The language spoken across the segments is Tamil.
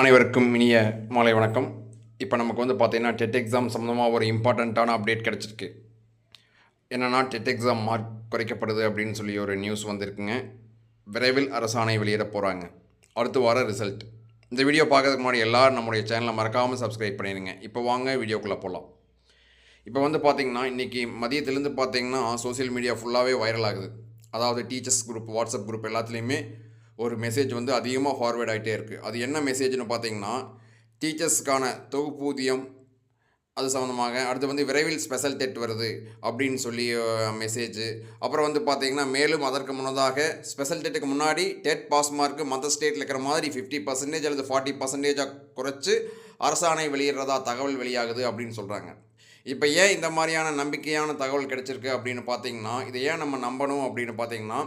அனைவருக்கும் இனிய மாலை வணக்கம். இப்போ நமக்கு வந்து பார்த்திங்கன்னா டெட் எக்ஸாம் சம்மந்தமாக ஒரு இம்பார்ட்டண்ட்டான அப்டேட் கிடச்சிருக்கு. என்னென்னா டெட் எக்ஸாம் மார்க் குறைக்கப்படுது அப்படின்னு சொல்லி ஒரு நியூஸ் வந்திருக்குங்க. விரைவில் அரசாணை வெளியிட போகிறாங்க அடுத்து வர ரிசல்ட். இந்த வீடியோ பார்க்கறதுக்கு முன்னாடி எல்லோரும் நம்முடைய சேனலை மறக்காமல் சப்ஸ்கிரைப் பண்ணிடுங்க இப்போ வாங்க வீடியோக்குள்ளே போகலாம் இப்போ வந்து பார்த்திங்கன்னா இன்றைக்கி மதியத்துலேருந்து பார்த்திங்கன்னா சோஷியல் மீடியா ஃபுல்லாகவே வைரல் ஆகுது. அதாவது டீச்சர்ஸ் குரூப் வாட்ஸ்அப் குரூப் எல்லாத்துலேயுமே ஒரு மெசேஜ் வந்து அதிகமாக ஃபார்வேர்ட் ஆகிட்டே இருக்குது அது என்ன மெசேஜ்னு பார்த்தீங்கன்னா டீச்சர்ஸ்க்கான தொகுப்பூதியம் அது சம்மந்தமாக அடுத்து வந்து விரைவில் ஸ்பெஷல் டெட் வருது அப்படின்னு சொல்லி மெசேஜ் அப்புறம் வந்து பார்த்தீங்கன்னா மேலும் அதற்கு முன்னதாக ஸ்பெஷல் டெட்டுக்கு முன்னாடி டெட் பாஸ் மார்க்கு மற்ற ஸ்டேட்டில் இருக்கிற மாதிரி ஃபிஃப்டி பர்சன்டேஜ் அல்லது ஃபார்ட்டி பர்சன்டேஜாக குறைச்சி அரசாணை வெளியிடுறதா தகவல் வெளியாகுது அப்படின்னு சொல்கிறாங்க இப்போ ஏன் இந்த மாதிரியான நம்பிக்கையான தகவல் கிடைச்சிருக்கு அப்படின்னு பார்த்தீங்கன்னா இதை ஏன் நம்ம நம்பணும் அப்படின்னு பார்த்தீங்கன்னா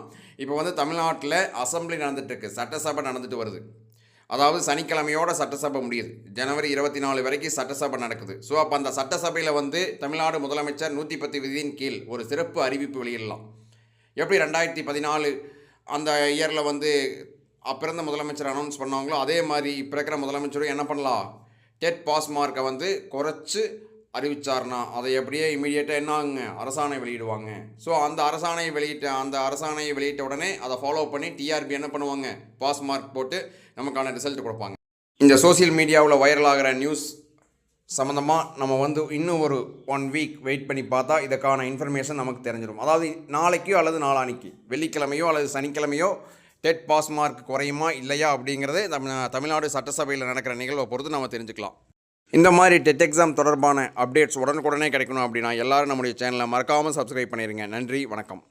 இப்போ வந்து தமிழ்நாட்டில் அசம்பிளி நடந்துட்டுருக்கு சட்டசபை நடந்துட்டு வருது. அதாவது சனிக்கிழமையோட சட்டசபை முடியுது. ஜனவரி இருபத்தி நாலு வரைக்கும் சட்டசபை நடக்குது. ஸோ அப்போ அந்த சட்டசபையில் வந்து தமிழ்நாடு முதலமைச்சர் நூற்றி பத்து விதியின் கீழ் ஒரு சிறப்பு அறிவிப்பு வெளியிடலாம். எப்படி ரெண்டாயிரத்தி பதினாலு அந்த இயரில் வந்து பிறந்த முதலமைச்சர் அனௌன்ஸ் பண்ணாங்களோ அதே மாதிரி இப்போ இருக்கிற முதலமைச்சரும் என்ன பண்ணலாம்? டெட் பாஸ் மார்க்கை வந்து குறைச்சி அறிவிச்சார்னா அதை எப்படியே இமீடியட்டாக என்ன ஆகுங்க? அரசாணை வெளியிடுவாங்க. ஸோ அந்த அரசாணையை வெளியிட்ட அந்த அரசாணையை வெளியிட்ட உடனே அதை ஃபாலோ பண்ணி டிஆர்பி என்ன பண்ணுவாங்க? பாஸ் மார்க் போட்டு நமக்கான ரிசல்ட் கொடுப்பாங்க. இந்த சோசியல் மீடியாவில் வைரல் ஆகிற நியூஸ் சம்மந்தமாக நம்ம வந்து இன்னும் ஒரு ஒன் வீக் வெயிட் பண்ணி பார்த்தா இதுக்கான இன்ஃபர்மேஷன் நமக்கு தெரிஞ்சிடும் அதாவது நாளைக்கோ அல்லது நாளானிக்கு வெள்ளிக்கிழமையோ அல்லது சனிக்கிழமையோ டெட் பாஸ் மார்க் குறையுமா? இல்லையா? அப்படிங்கிறது தமிழ்நாடு சட்டசபையில் நடக்கிற நிகழ்வை பொறுத்து நம்ம தெரிஞ்சுக்கலாம். இந்த மாதிரி டெட் எக்ஸாம் தொடர்பான அப்டேட்ஸ் உடனுக்குடனே கிடைக்கணும் அப்படின்னா எல்லாரும் நம்முடைய சேனலை மறக்காமல் சப்ஸ்கிரைப் பண்ணிடுங்க நன்றி வணக்கம்.